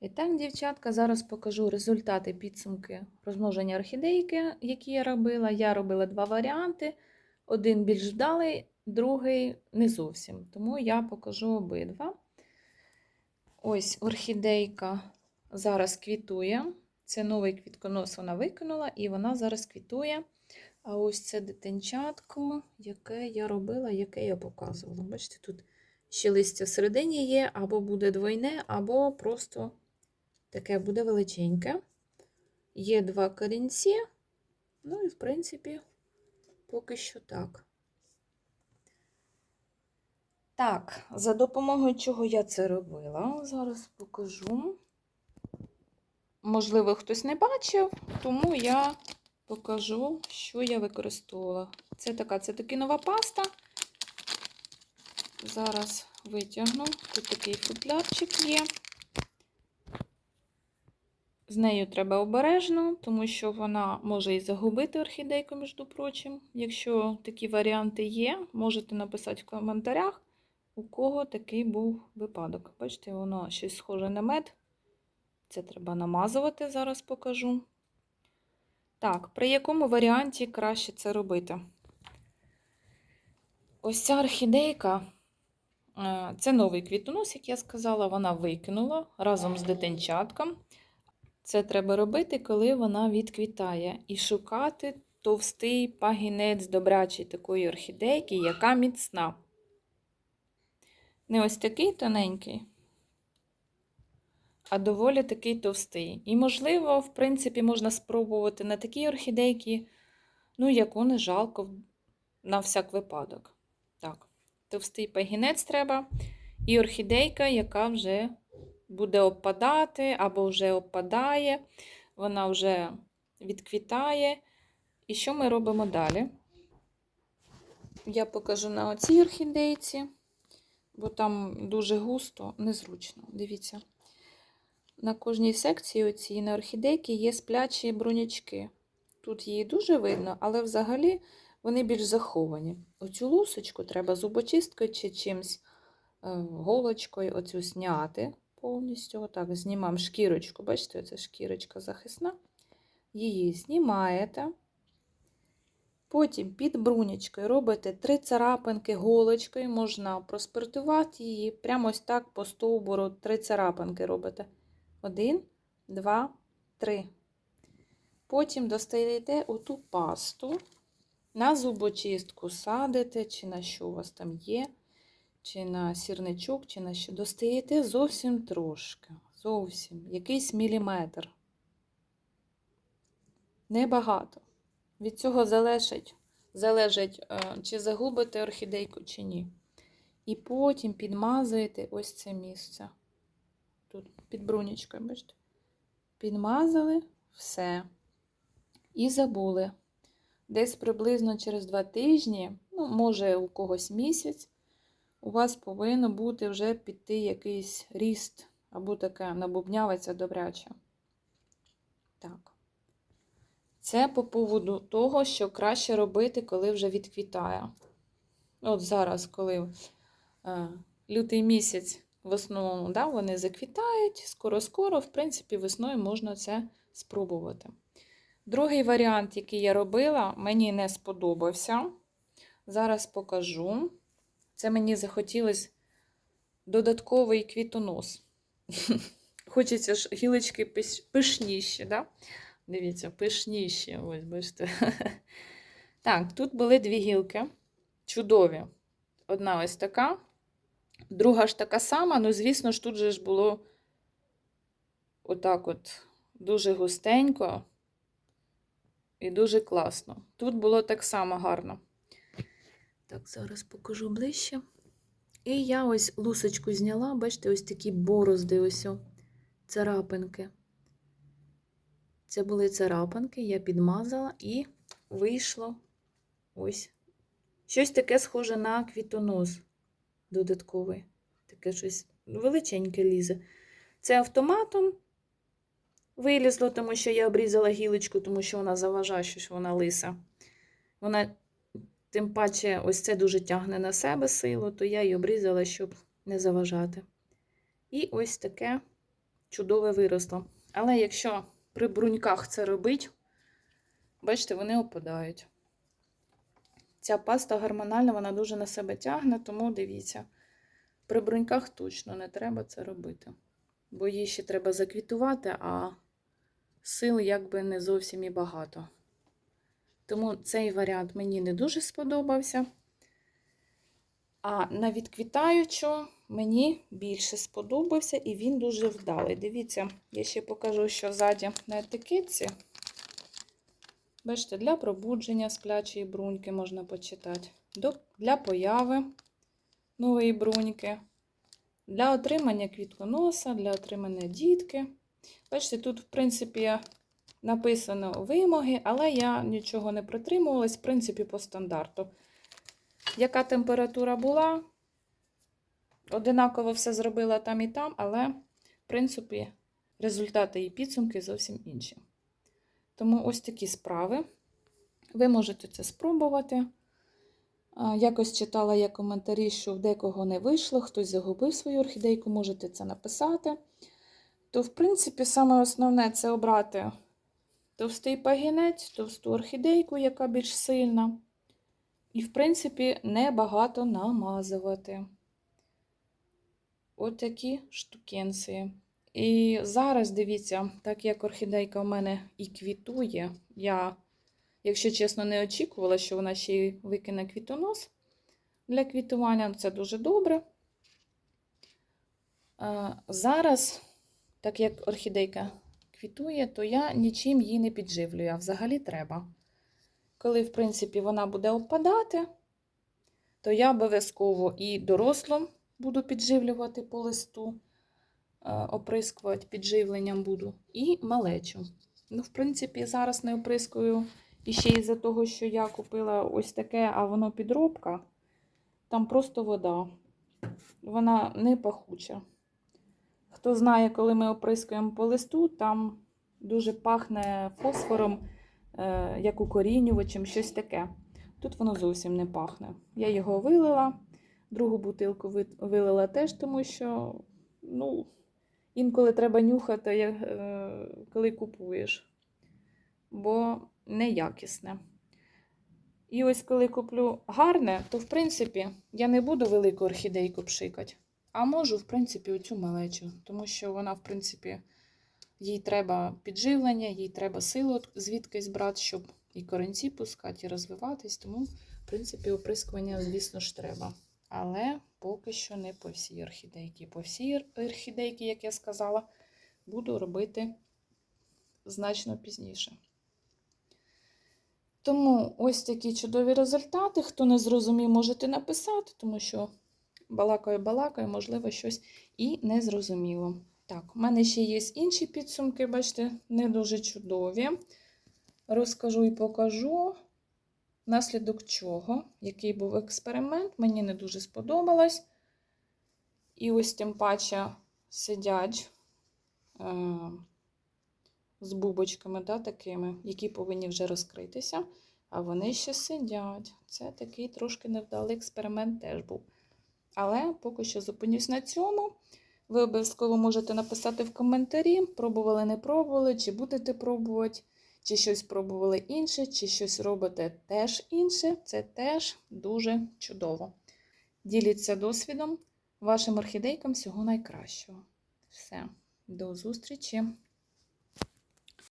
І так, дівчатка, зараз покажу результати підсумки розмноження орхідейки, які я робила. Я робила два варіанти. Один більш вдалий, другий не зовсім. Тому я покажу обидва. Ось орхідейка зараз квітує. Це новий квітконос вона викинула, і вона зараз квітує. А ось це дитинчатко, яке я робила, яке я показувала. Бачите, тут ще листя всередині є, або буде двойне, або просто таке буде величеньке. Є два корінці. Ну і, в принципі, поки що так. Так, за допомогою чого я це робила, зараз покажу. Можливо, хтось не бачив, тому я покажу, що я використовувала. Це така цитокінова паста. Зараз витягну. Тут такий футлярчик є. З нею треба обережно, тому що вона може і загубити орхідейку, між прочим. Якщо такі варіанти є, можете написати в коментарях, у кого такий був випадок. Бачите, воно щось схоже на мед. Це треба намазувати, зараз покажу. Так, при якому варіанті краще це робити? Ось ця орхідейка, е, це новий квітонос, як я сказала, вона викинула разом з дитинчатком. Це треба робити, коли вона відквітає. І шукати товстий пагінець добрячий такої орхідейки, яка міцна. Не ось такий тоненький, а доволі такий товстий. І, можливо, в принципі, можна спробувати на такій орхідейки, ну, яку не жалко на всяк випадок. Так, товстий пагінець треба. І орхідейка, яка вже буде опадати або вже опадає, вона вже відквітає. І що ми робимо далі? Я покажу на оцій орхідейці, бо там дуже густо, незручно. Дивіться. На кожній секції оцій на орхідейки є сплячі брунячки. Тут її дуже видно, але взагалі вони більш заховані. Оцю лусочку треба зубочисткою чи чимсь е, голочкою оцю зняти повністю. Отак, знімаємо шкірочку. Бачите, це шкірочка захисна. Її знімаєте. Потім під брунячкою робите три царапинки голочкою, можна проспиртувати її. Прямо ось так по стовбуру три царапинки робите. Один, два, три. Потім достаєте оту пасту, на зубочистку садите, чи на що у вас там є, чи на сірничок, чи на що. Достаєте зовсім трошки. Зовсім якийсь міліметр. Небагато. Від цього залежить, залежить, е, чи загубите орхідейку, чи ні. І потім підмазуєте ось це місце. Тут під брунічкою, бачите? Підмазали все. І забули. Десь приблизно через два тижні, ну, може, у когось місяць, у вас повинно бути вже піти якийсь ріст, або таке набубнявиця добряча. Так. Це по поводу того, що краще робити, коли вже відквітає. От зараз, коли е, лютий місяць, в основному, да, вони заквітають, скоро-скоро, в принципі, весною можна це спробувати. Другий варіант, який я робила, мені не сподобався. Зараз покажу. Це мені захотілося додатковий квітонос. Хочеться ж гілочки пишніші, да? Дивіться, пишніші. Ось, бачите. Так, тут були дві гілки. Чудові. Одна ось така, друга ж така сама, ну, звісно ж, тут же ж було отак от дуже густенько і дуже класно. Тут було так само гарно. Так, зараз покажу ближче. І я ось лусочку зняла, бачите, ось такі борозди, ось о, царапинки. Це були царапинки, я підмазала і вийшло ось щось таке схоже на квітонос додатковий. Таке щось величеньке лізе. Це автоматом вилізло, тому що я обрізала гілочку, тому що вона заважає, що вона лиса. Вона, тим паче, ось це дуже тягне на себе силу, то я її обрізала, щоб не заважати. І ось таке чудове виросло. Але якщо при бруньках це робить, бачите, вони опадають. Ця паста гормональна, вона дуже на себе тягне, тому дивіться, при бруньках точно не треба це робити. Бо її ще треба заквітувати, а сил якби не зовсім і багато. Тому цей варіант мені не дуже сподобався. А на відквітаючу мені більше сподобався і він дуже вдалий. Дивіться, я ще покажу, що ззаді на етикетці. Бачите, для пробудження сплячої бруньки можна почитати. Для появи нової бруньки. Для отримання квітконоса, для отримання дітки. Бачите, тут, в принципі, написано вимоги, але я нічого не притримувалась, в принципі, по стандарту. Яка температура була? Одинаково все зробила там і там, але, в принципі, результати і підсумки зовсім інші. Тому ось такі справи. Ви можете це спробувати. Якось читала я коментарі, що в декого не вийшло, хтось загубив свою орхідейку, можете це написати. То, в принципі, саме основне це обрати товстий пагінець, товсту орхідейку, яка більш сильна. І, в принципі, небагато намазувати. Отакі штукенці. І зараз дивіться, так як орхідейка в мене і квітує, я, якщо чесно, не очікувала, що вона ще й викине квітонос для квітування. Це дуже добре. Зараз, так як орхідейка квітує, то я нічим її не підживлюю, а взагалі треба. Коли, в принципі, вона буде опадати, то я обов'язково і дорослу буду підживлювати по листу, е, оприскувати підживленням буду, і малечу. Ну, в принципі, зараз не оприскую і ще із-за того, що я купила ось таке, а воно підробка. Там просто вода. Вона не пахуча. Хто знає, коли ми оприскуємо по листу, там дуже пахне фосфором, е, як укорінювачем, щось таке. Тут воно зовсім не пахне. Я його вилила, другу бутилку вилила теж, тому що ну, інколи треба нюхати, е, коли купуєш, бо неякісне. І ось коли куплю гарне, то в принципі я не буду велику орхідейку пшикати, а можу, в принципі, оцю малечу, тому що вона, в принципі, їй треба підживлення, їй треба силу звідкись брати, щоб і коренці пускати, і розвиватись. Тому, в принципі, оприскування, звісно ж, треба. Але поки що не по всій орхідейки. По всій ор- орхідейки, як я сказала, буду робити значно пізніше. Тому ось такі чудові результати. Хто не зрозумів, можете написати, тому що балакаю, балакаю, можливо, щось і не зрозуміло. Так, у мене ще є інші підсумки, бачите, не дуже чудові. Розкажу і покажу, наслідок чого, який був експеримент, мені не дуже сподобалось. І ось тим паче сидять е, з бубочками, да, такими, які повинні вже розкритися, а вони ще сидять. Це такий трошки невдалий експеримент теж був. Але поки що зупинюсь на цьому. Ви обов'язково можете написати в коментарі, пробували, не пробували, чи будете пробувати, чи щось пробували інше, чи щось робите теж інше. Це теж дуже чудово. Діліться досвідом. Вашим орхідейкам всього найкращого. Все, до зустрічі!